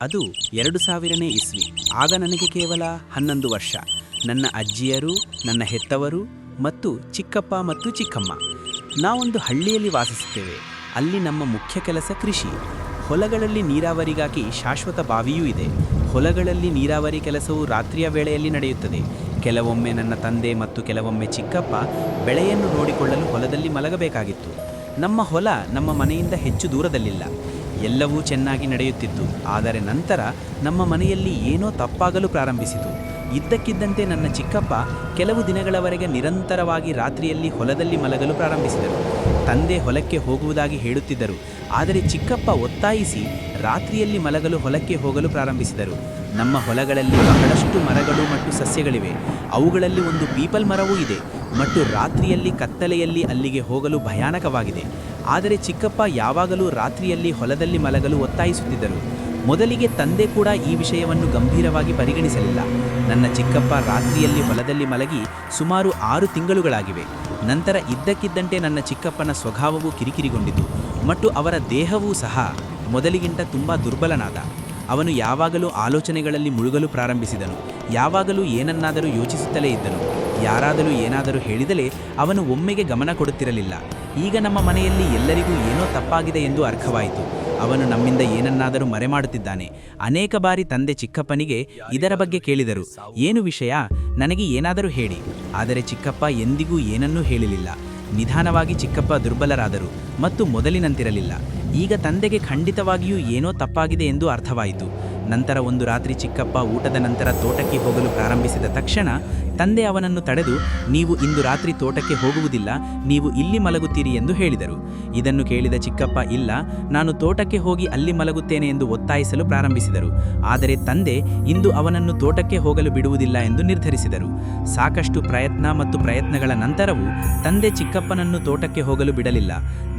ಅದು ಎರಡು ಸಾವಿರನೇ ಇಸ್ವಿ. ಆಗ ನನಗೆ ಕೇವಲ ಹನ್ನೊಂದು ವರ್ಷ. ನನ್ನ ಅಜ್ಜಿಯರು, ನನ್ನ ಹೆತ್ತವರು ಮತ್ತು ಚಿಕ್ಕಪ್ಪ ಮತ್ತು ಚಿಕ್ಕಮ್ಮ. ನಾವೊಂದು ಹಳ್ಳಿಯಲ್ಲಿ ವಾಸಿಸುತ್ತೇವೆ. ಅಲ್ಲಿ ನಮ್ಮ ಮುಖ್ಯ ಕೆಲಸ ಕೃಷಿ. ಹೊಲಗಳಲ್ಲಿ ನೀರಾವರಿಗಾಗಿ ಶಾಶ್ವತ ಬಾವಿಯೂ ಇದೆ. ಹೊಲಗಳಲ್ಲಿ ನೀರಾವರಿ ಕೆಲಸವು ರಾತ್ರಿಯ ವೇಳೆಯಲ್ಲಿ ನಡೆಯುತ್ತದೆ. ಕೆಲವೊಮ್ಮೆ ನನ್ನ ತಂದೆ ಮತ್ತು ಕೆಲವೊಮ್ಮೆ ಚಿಕ್ಕಪ್ಪ ಬೆಳೆಯನ್ನು ನೋಡಿಕೊಳ್ಳಲು ಹೊಲದಲ್ಲಿ ಮಲಗಬೇಕಾಗಿತ್ತು. ನಮ್ಮ ಹೊಲ ನಮ್ಮ ಮನೆಯಿಂದ ಹೆಚ್ಚು ದೂರದಲ್ಲಿಲ್ಲ. ಎಲ್ಲವೂ ಚೆನ್ನಾಗಿ ನಡೆಯುತ್ತಿತ್ತು. ಆದರೆ ನಂತರ ನಮ್ಮ ಮನೆಯಲ್ಲಿ ಏನೋ ತಪ್ಪಾಗಲು ಪ್ರಾರಂಭಿಸಿತು. ಇದ್ದಕ್ಕಿದ್ದಂತೆ ನನ್ನ ಚಿಕ್ಕಪ್ಪ ಕೆಲವು ದಿನಗಳವರೆಗೆ ನಿರಂತರವಾಗಿ ರಾತ್ರಿಯಲ್ಲಿ ಹೊಲದಲ್ಲಿ ಮಲಗಲು ಪ್ರಾರಂಭಿಸಿದರು. ತಂದೆ ಹೊಲಕ್ಕೆ ಹೋಗುವುದಾಗಿ ಹೇಳುತ್ತಿದ್ದರು. ಆದರೆ ಚಿಕ್ಕಪ್ಪ ಒತ್ತಾಯಿಸಿ ರಾತ್ರಿಯಲ್ಲಿ ಮಲಗಲು ಹೊಲಕ್ಕೆ ಹೋಗಲು ಪ್ರಾರಂಭಿಸಿದರು. ನಮ್ಮ ಹೊಲಗಳಲ್ಲಿ ಬಹಳಷ್ಟು ಮರಗಳು ಮತ್ತು ಸಸ್ಯಗಳಿವೆ. ಅವುಗಳಲ್ಲಿ ಒಂದು ಪೀಪಲ್ ಮರವೂ ಇದೆ. ಮತ್ತು ರಾತ್ರಿಯಲ್ಲಿ ಕತ್ತಲೆಯಲ್ಲಿ ಅಲ್ಲಿಗೆ ಹೋಗಲು ಭಯಾನಕವಾಗಿದೆ. ಆದರೆ ಚಿಕ್ಕಪ್ಪ ಯಾವಾಗಲೂ ರಾತ್ರಿಯಲ್ಲಿ ಹೊಲದಲ್ಲಿ ಮಲಗಲು ಒತ್ತಾಯಿಸುತ್ತಿದ್ದರು. ಮೊದಲಿಗೆ ತಂದೆ ಕೂಡ ಈ ವಿಷಯವನ್ನು ಗಂಭೀರವಾಗಿ ಪರಿಗಣಿಸಲಿಲ್ಲ. ನನ್ನ ಚಿಕ್ಕಪ್ಪ ರಾತ್ರಿಯಲ್ಲಿ ಹೊಲದಲ್ಲಿ ಮಲಗಿ ಸುಮಾರು ಆರು ತಿಂಗಳುಗಳಾಗಿವೆ. ನಂತರ ಇದ್ದಕ್ಕಿದ್ದಂತೆ ನನ್ನ ಚಿಕ್ಕಪ್ಪನ ಸ್ವಭಾವವು ಕಿರಿಕಿರಿಗೊಂಡಿತು. ಮತ್ತು ಅವರ ದೇಹವೂ ಸಹ ಮೊದಲಿಗಿಂತ ತುಂಬ ದುರ್ಬಲನಾದ. ಅವನು ಯಾವಾಗಲೂ ಆಲೋಚನೆಗಳಲ್ಲಿ ಮುಳುಗಲು ಪ್ರಾರಂಭಿಸಿದನು. ಯಾವಾಗಲೂ ಏನನ್ನಾದರೂ ಯೋಚಿಸುತ್ತಲೇ ಇದ್ದನು. ಯಾರಾದರೂ ಏನಾದರೂ ಹೇಳಿದಲೇ ಅವನು ಒಮ್ಮೆಗೆ ಗಮನ ಕೊಡುತ್ತಿರಲಿಲ್ಲ. ಈಗ ನಮ್ಮ ಮನೆಯಲ್ಲಿ ಎಲ್ಲರಿಗೂ ಏನೋ ತಪ್ಪಾಗಿದೆ ಎಂದು ಅರ್ಥವಾಯಿತು. ಅವನು ನಮ್ಮಿಂದ ಏನನ್ನಾದರೂ ಮರೆ ಮಾಡುತ್ತಿದ್ದಾನೆ ಅನೇಕ ಬಾರಿ ತಂದೆ ಚಿಕ್ಕಪ್ಪನಿಗೆ ಇದರ ಬಗ್ಗೆ ಕೇಳಿದರು. ಏನು ವಿಷಯ? ನನಗೆ ಏನಾದರೂ ಹೇಳಿ. ಆದರೆ ಚಿಕ್ಕಪ್ಪ ಎಂದಿಗೂ ಏನನ್ನೂ ಹೇಳಲಿಲ್ಲ. ನಿಧಾನವಾಗಿ ಚಿಕ್ಕಪ್ಪ ದುರ್ಬಲರಾದರು ಮತ್ತು ಮೊದಲಿನಂತಿರಲಿಲ್ಲ. ಈಗ ತಂದೆಗೆ ಖಂಡಿತವಾಗಿಯೂ ಏನೋ ತಪ್ಪಾಗಿದೆ ಎಂದು ಅರ್ಥವಾಯಿತು. ನಂತರ ಒಂದು ರಾತ್ರಿ ಚಿಕ್ಕಪ್ಪ ಊಟದ ನಂತರ ತೋಟಕ್ಕೆ ಹೋಗಲು ಪ್ರಾರಂಭಿಸಿದ ತಕ್ಷಣ ತಂದೆ ಅವನನ್ನು ತಡೆದು ನೀವು ಇಂದು ರಾತ್ರಿ ತೋಟಕ್ಕೆ ಹೋಗುವುದಿಲ್ಲ, ನೀವು ಇಲ್ಲಿ ಮಲಗುತ್ತೀರಿ ಎಂದು ಹೇಳಿದರು. ಇದನ್ನು ಕೇಳಿದ ಚಿಕ್ಕಪ್ಪ, ಇಲ್ಲ, ನಾನು ತೋಟಕ್ಕೆ ಹೋಗಿ ಅಲ್ಲಿ ಮಲಗುತ್ತೇನೆ ಎಂದು ಒತ್ತಾಯಿಸಲು ಪ್ರಾರಂಭಿಸಿದರು. ಆದರೆ ತಂದೆ ಇಂದು ಅವನನ್ನು ತೋಟಕ್ಕೆ ಹೋಗಲು ಬಿಡುವುದಿಲ್ಲ ಎಂದು ನಿರ್ಧರಿಸಿದರು. ಸಾಕಷ್ಟು ಪ್ರಯತ್ನ ಮತ್ತು ಪ್ರಯತ್ನಗಳ ನಂತರವೂ ತಂದೆ ಚಿಕ್ಕಪ್ಪನನ್ನು ತೋಟಕ್ಕೆ ಹೋಗಲು ಬಿಡಲಿಲ್ಲ.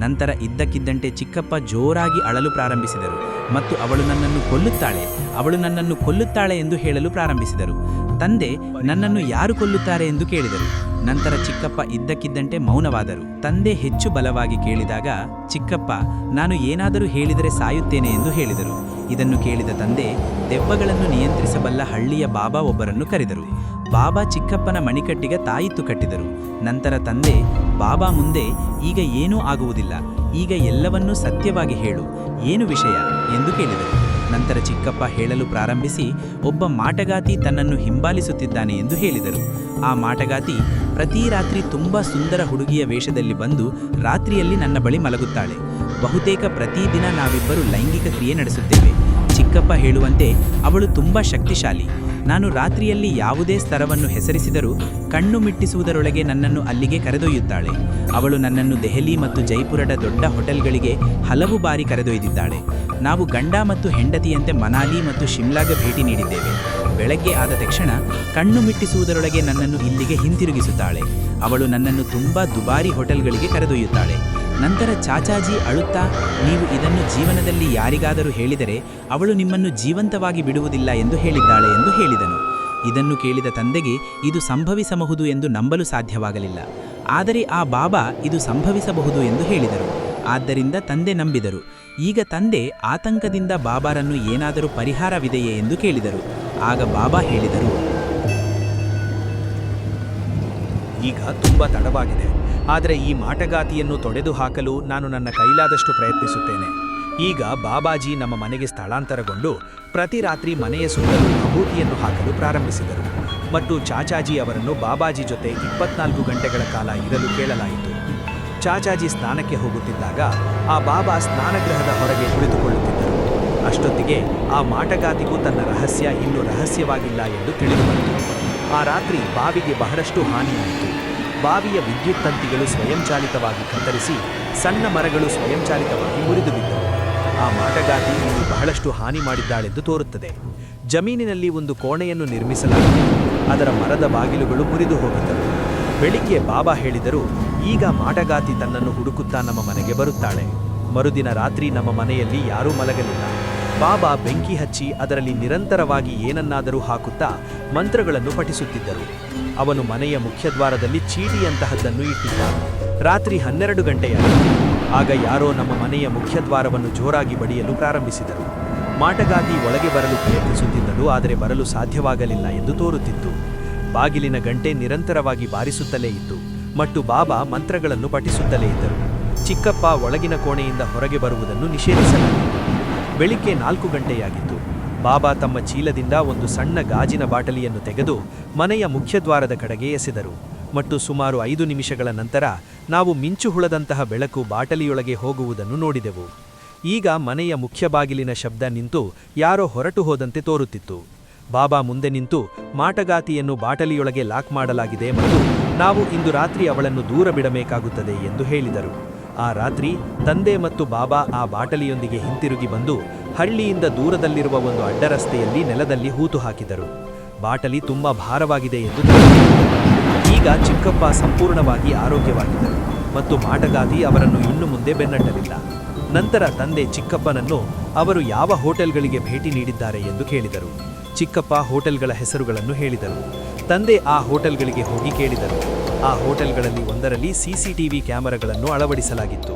ನಂತರ ಇದ್ದಕ್ಕಿದ್ದಂತೆ ಚಿಕ್ಕಪ್ಪ ಜೋರಾಗಿ ಅಳಲು ಪ್ರಾರಂಭಿಸಿದರು ಮತ್ತು ಅವಳು ನನ್ನನ್ನು ಕೊಲ್ಲುತ್ತಾಳೆ, ಅವಳು ನನ್ನನ್ನು ಕೊಲ್ಲುತ್ತಾಳೆ ಎಂದು ಹೇಳಲು ಪ್ರಾರಂಭಿಸಿದರು. ತಂದೆ ನನ್ನನ್ನು ಯಾರು ಕೊಲ್ಲುತ್ತಾರೆ ಎಂದು ಕೇಳಿದರು. ನಂತರ ಚಿಕ್ಕಪ್ಪ ಇದ್ದಕ್ಕಿದ್ದಂತೆ ಮೌನವಾದರು. ತಂದೆ ಹೆಚ್ಚು ಬಲವಾಗಿ ಕೇಳಿದಾಗ, ಚಿಕ್ಕಪ್ಪ, ನಾನು ಏನಾದರೂ ಹೇಳಿದರೆ ಸಾಯುತ್ತೇನೆ ಎಂದು ಹೇಳಿದರು. ಇದನ್ನು ಕೇಳಿದ ತಂದೆ, ದೆವ್ವಗಳನ್ನು ನಿಯಂತ್ರಿಸಬಲ್ಲ ಹಳ್ಳಿಯ ಬಾಬಾ ಒಬ್ಬರನ್ನು ಕರೆದರು. ಬಾಬಾ ಚಿಕ್ಕಪ್ಪನ ಮಣಿಕಟ್ಟಿಗೆ ತಾಯಿತ್ತು ಕಟ್ಟಿದರು ನಂತರ ತಂದೆ, ಬಾಬಾ ಮುಂದೆ ಈಗ ಏನೂ ಆಗುವುದಿಲ್ಲ. ಈಗ ಎಲ್ಲವನ್ನೂ ಸತ್ಯವಾಗಿ ಹೇಳು. ಏನು ವಿಷಯ? ಎಂದು ಕೇಳಿದರು. ನಂತರ ಚಿಕ್ಕಪ್ಪ ಹೇಳಲು ಪ್ರಾರಂಭಿಸಿ, ಒಬ್ಬ ಮಾಟಗಾತಿ ತನ್ನನ್ನು ಹಿಂಬಾಲಿಸುತ್ತಿದ್ದಾನೆ ಎಂದು ಹೇಳಿದರು. ಆ ಮಾಟಗಾತಿ ಪ್ರತಿ ರಾತ್ರಿ ತುಂಬ ಸುಂದರ ಹುಡುಗಿಯ ವೇಷದಲ್ಲಿ ಬಂದು ರಾತ್ರಿಯಲ್ಲಿ ನನ್ನ ಬಳಿ ಮಲಗುತ್ತಾಳೆ. ಬಹುತೇಕ ಪ್ರತಿದಿನ ನಾವಿಬ್ಬರು ಲೈಂಗಿಕ ಕ್ರಿಯೆ ನಡೆಸುತ್ತೇವೆ. ಚಿಕ್ಕಪ್ಪ ಹೇಳುವಂತೆ ಅವಳು ತುಂಬ ಶಕ್ತಿಶಾಲಿ. ನಾನು ರಾತ್ರಿಯಲ್ಲಿ ಯಾವುದೇ ಸ್ತರವನ್ನು ಹೆಸರಿಸಿದರೂ ಕಣ್ಣು ಮಿಟ್ಟಿಸುವುದರೊಳಗೆ ನನ್ನನ್ನು ಅಲ್ಲಿಗೆ ಕರೆದೊಯ್ಯುತ್ತಾಳೆ. ಅವಳು ನನ್ನನ್ನು ದೆಹಲಿ ಮತ್ತು ಜೈಪುರದ ದೊಡ್ಡ ಹೋಟೆಲ್ಗಳಿಗೆ ಹಲವು ಬಾರಿ ಕರೆದೊಯ್ದಿದ್ದಾಳೆ. ನಾವು ಗಂಡ ಮತ್ತು ಹೆಂಡತಿಯಂತೆ ಮನಾಲಿ ಮತ್ತು ಶಿಮ್ಲಾಗೆ ಭೇಟಿ ನೀಡಿದ್ದೇವೆ. ಬೆಳಗ್ಗೆ ಆದ ತಕ್ಷಣ ಕಣ್ಣು ಮಿಟ್ಟಿಸುವುದರೊಳಗೆ ನನ್ನನ್ನು ಇಲ್ಲಿಗೆ ಹಿಂತಿರುಗಿಸುತ್ತಾಳೆ. ಅವಳು ನನ್ನನ್ನು ತುಂಬ ದುಬಾರಿ ಹೋಟೆಲ್ಗಳಿಗೆ ಕರೆದೊಯ್ಯುತ್ತಾಳೆ. ನಂತರ ಚಾಚಾಜಿ ಅಳುತ್ತಾ, ನೀವು ಇದನ್ನು ಜೀವನದಲ್ಲಿ ಯಾರಿಗಾದರೂ ಹೇಳಿದರೆ ಅವಳು ನಿಮ್ಮನ್ನು ಜೀವಂತವಾಗಿ ಬಿಡುವುದಿಲ್ಲ ಎಂದು ಹೇಳಿದ್ದಾಳೆ ಎಂದು ಹೇಳಿದನು. ಇದನ್ನು ಕೇಳಿದ ತಂದೆಗೆ ಇದು ಸಂಭವಿಸಬಹುದು ಎಂದು ನಂಬಲು ಸಾಧ್ಯವಾಗಲಿಲ್ಲ. ಆದರೆ ಆ ಬಾಬಾ ಇದು ಸಂಭವಿಸಬಹುದು ಎಂದು ಹೇಳಿದರು. ಆದ್ದರಿಂದ ತಂದೆ ನಂಬಿದರು. ಈಗ ತಂದೆ ಆತಂಕದಿಂದ ಬಾಬಾರನ್ನು ಏನಾದರೂ ಪರಿಹಾರವಿದೆಯೇ ಎಂದು ಕೇಳಿದರು. ಆಗ ಬಾಬಾ ಹೇಳಿದರು, ಈಗ ತುಂಬ ತಡವಾಗಿದೆ. ಆದರೆ ಈ ಮಾಟಗಾತಿಯನ್ನು ತೊಡೆದು ಹಾಕಲು ನಾನು ನನ್ನ ಕೈಲಾದಷ್ಟು ಪ್ರಯತ್ನಿಸುತ್ತೇನೆ. ಈಗ ಬಾಬಾಜಿ ನಮ್ಮ ಮನೆಗೆ ಸ್ಥಳಾಂತರಗೊಂಡು ಪ್ರತಿ ರಾತ್ರಿ ಮನೆಯ ಸುತ್ತಲೂ ವಿಭೂತಿಯನ್ನು ಹಾಕಲು ಪ್ರಾರಂಭಿಸಿದರು. ಮತ್ತು ಚಾಚಾಜಿ ಅವರನ್ನು ಬಾಬಾಜಿ ಜೊತೆ ಇಪ್ಪತ್ನಾಲ್ಕು ಗಂಟೆಗಳ ಕಾಲ ಇರಲು ಕೇಳಲಾಯಿತು. ಚಾಚಾಜಿ ಸ್ನಾನಕ್ಕೆ ಹೋಗುತ್ತಿದ್ದಾಗ ಆ ಬಾಬಾ ಸ್ನಾನಗೃಹದ ಹೊರಗೆ ಕುಳಿತುಕೊಳ್ಳುತ್ತಿದ್ದರು. ಅಷ್ಟೊತ್ತಿಗೆ ಆ ಮಾಟಗಾತಿಗೂ ತನ್ನ ರಹಸ್ಯ ಇನ್ನೂ ರಹಸ್ಯವಾಗಿಲ್ಲ ಎಂದು ತಿಳಿದುಬಂತು. ಆ ರಾತ್ರಿ ಬಾವಿಗೆ ಬಹಳಷ್ಟು ಹಾನಿಯಾಯಿತು. ಬಾವಿಯ ವಿದ್ಯುತ್ ತಂತಿಗಳು ಸ್ವಯಂಚಾಲಿತವಾಗಿ ಕತ್ತರಿಸಿ ಸಣ್ಣ ಮರಗಳು ಸ್ವಯಂಚಾಲಿತವಾಗಿ ಮುರಿದು ಬಿದ್ದವು. ಆ ಮಾಟಗಾತಿ ಇಲ್ಲಿ ಬಹಳಷ್ಟು ಹಾನಿ ಮಾಡಿದ್ದಾಳೆಂದು ತೋರುತ್ತದೆ. ಜಮೀನಿನಲ್ಲಿ ಒಂದು ಕೋಣೆಯನ್ನು ನಿರ್ಮಿಸಲಾಗಿದೆ. ಅದರ ಮರದ ಬಾಗಿಲುಗಳು ಮುರಿದು ಹೋಗಿದ್ದವು. ಬೆಳಿಗ್ಗೆ ಬಾಬಾ ಹೇಳಿದರು, ಈಗ ಮಾಟಗಾತಿ ತನ್ನನ್ನು ಹುಡುಕುತ್ತಾ ನಮ್ಮ ಮನೆಗೆ ಬರುತ್ತಾಳೆ. ಮರುದಿನ ರಾತ್ರಿ ನಮ್ಮ ಮನೆಯಲ್ಲಿ ಯಾರೂ ಮಲಗಲಿಲ್ಲ. ಬಾಬಾ ಬೆಂಕಿ ಹಚ್ಚಿ ಅದರಲ್ಲಿ ನಿರಂತರವಾಗಿ ಏನನ್ನಾದರೂ ಹಾಕುತ್ತಾ ಮಂತ್ರಗಳನ್ನು ಪಠಿಸುತ್ತಿದ್ದರು. ಅವನು ಮನೆಯ ಮುಖ್ಯದ್ವಾರದಲ್ಲಿ ಚೀಟಿಯಂತಹದ್ದನ್ನು ಇಟ್ಟಿದ್ದ. ರಾತ್ರಿ ಹನ್ನೆರಡು ಗಂಟೆಯ ಆಗ ಯಾರೋ ನಮ್ಮ ಮನೆಯ ಮುಖ್ಯದ್ವಾರವನ್ನು ಜೋರಾಗಿ ಬಡಿಯಲು ಪ್ರಾರಂಭಿಸಿದರು. ಮಾಟಗಾಗಿ ಒಳಗೆ ಬರಲು ಪ್ರಯತ್ನಿಸುತ್ತಿದ್ದರು ಆದರೆ ಬರಲು ಸಾಧ್ಯವಾಗಲಿಲ್ಲ ಎಂದು ತೋರುತ್ತಿತ್ತು. ಬಾಗಿಲಿನ ಗಂಟೆ ನಿರಂತರವಾಗಿ ಬಾರಿಸುತ್ತಲೇ ಇತ್ತು. ಮತ್ತು ಬಾಬಾ ಮಂತ್ರಗಳನ್ನು ಪಠಿಸುತ್ತಲೇ ಇದ್ದರು. ಚಿಕ್ಕಪ್ಪ ಒಳಗಿನ ಕೋಣೆಯಿಂದ ಹೊರಗೆ ಬರುವುದನ್ನು ನಿಷೇಧಿಸಲಾಗಿತ್ತು ಬೆಳಿಗ್ಗೆ ನಾಲ್ಕು ಗಂಟೆಯಾಗಿತ್ತು. ಬಾಬಾ ತಮ್ಮ ಚೀಲದಿಂದ ಒಂದು ಸಣ್ಣ ಗಾಜಿನ ಬಾಟಲಿಯನ್ನು ತೆಗೆದು ಮನೆಯ ಮುಖ್ಯದ್ವಾರದ ಕಡೆಗೆ ಎಸೆದರು. ಮತ್ತು ಸುಮಾರು ಐದು ನಿಮಿಷಗಳ ನಂತರ ನಾವು ಮಿಂಚುಹುಳದಂತಹ ಬೆಳಕು ಬಾಟಲಿಯೊಳಗೆ ಹೋಗುವುದನ್ನು ನೋಡಿದೆವು. ಈಗ ಮನೆಯ ಮುಖ್ಯ ಬಾಗಿಲಿನ ಶಬ್ದ ನಿಂತು ಯಾರೋ ಹೊರಟು ಹೋದಂತೆ ತೋರುತ್ತಿತ್ತು. ಬಾಬಾ ಮುಂದೆ ನಿಂತು ಮಾಟಗಾತಿಯನ್ನು ಬಾಟಲಿಯೊಳಗೆ ಲಾಕ್ ಮಾಡಲಾಗಿದೆ ಮತ್ತು ನಾವು ಇಂದು ರಾತ್ರಿ ಅವಳನ್ನು ದೂರ ಬಿಡಬೇಕಾಗುತ್ತದೆ ಎಂದು ಹೇಳಿದರು. ಆ ರಾತ್ರಿ ತಂದೆ ಮತ್ತು ಬಾಬಾ ಆ ಬಾಟಲಿಯೊಂದಿಗೆ ಹಿಂತಿರುಗಿ ಬಂದು ಹಳ್ಳಿಯಿಂದ ದೂರದಲ್ಲಿರುವ ಒಂದು ಅಡ್ಡರಸ್ತೆಯಲ್ಲಿ ನೆಲದಲ್ಲಿ ಹೂತು ಹಾಕಿದರು. ಬಾಟಲಿ ತುಂಬಾ ಭಾರವಾಗಿದೆ ಎಂದು. ಈಗ ಚಿಕ್ಕಪ್ಪ ಸಂಪೂರ್ಣವಾಗಿ ಆರೋಗ್ಯವಾಗಿದ್ದರು ಮತ್ತು ಮಾಟಗಾತಿ ಅವರನ್ನು ಇನ್ನು ಮುಂದೆ ಬೆನ್ನಟ್ಟಲಿಲ್ಲ. ನಂತರ ತಂದೆ ಚಿಕ್ಕಪ್ಪನನ್ನು ಅವರು ಯಾವ ಹೋಟೆಲ್ಗಳಿಗೆ ಭೇಟಿ ನೀಡಿದ್ದಾರೆ ಎಂದು ಕೇಳಿದರು. ಚಿಕ್ಕಪ್ಪ ಹೋಟೆಲ್ಗಳ ಹೆಸರುಗಳನ್ನು ಹೇಳಿದರು. ತಂದೆ ಆ ಹೋಟೆಲ್ಗಳಿಗೆ ಹೋಗಿ ಕೇಳಿದರು. ಆ ಹೋಟೆಲ್ಗಳಲ್ಲಿ ಒಂದರಲ್ಲಿ ಸಿಸಿಟಿವಿ ಕ್ಯಾಮೆರಾಗಳನ್ನು ಅಳವಡಿಸಲಾಗಿತ್ತು.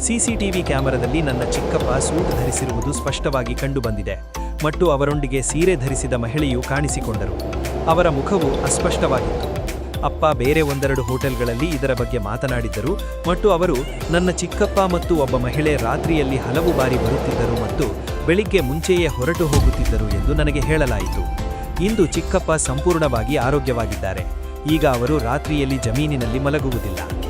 ಸಿಸಿಟಿವಿ ಕ್ಯಾಮೆರಾದಲ್ಲಿ ನನ್ನ ಚಿಕ್ಕಪ್ಪ ಸೂಟ್ ಧರಿಸಿರುವುದು ಸ್ಪಷ್ಟವಾಗಿ ಕಂಡುಬಂದಿದೆ. ಮತ್ತು ಅವರೊಂದಿಗೆ ಸೀರೆ ಧರಿಸಿದ ಮಹಿಳೆಯು ಕಾಣಿಸಿಕೊಂಡರು. ಅವರ ಮುಖವು ಅಸ್ಪಷ್ಟವಾಗಿತ್ತು. ಅಪ್ಪ ಬೇರೆ ಒಂದೆರಡು ಹೋಟೆಲ್ಗಳಲ್ಲಿ ಇದರ ಬಗ್ಗೆ ಮಾತನಾಡಿದ್ದರು ಮತ್ತು ಅವರು, ನನ್ನ ಚಿಕ್ಕಪ್ಪ ಮತ್ತು ಒಬ್ಬ ಮಹಿಳೆ ರಾತ್ರಿಯಲ್ಲಿ ಹಲವು ಬಾರಿ ಬರುತ್ತಿದ್ದರು ಮತ್ತು ಬೆಳಿಗ್ಗೆ ಮುಂಚೆಯೇ ಹೊರಟು ಹೋಗುತ್ತಿದ್ದರು ಎಂದು ನನಗೆ ಹೇಳಲಾಯಿತು. ಇಂದು ಚಿಕ್ಕಪ್ಪ ಸಂಪೂರ್ಣವಾಗಿ ಆರೋಗ್ಯವಾಗಿದ್ದಾರೆ. ಈಗ ಅವರು ರಾತ್ರಿಯಲ್ಲಿ ಜಮೀನಿನಲ್ಲಿ ಮಲಗುವುದಿಲ್ಲ.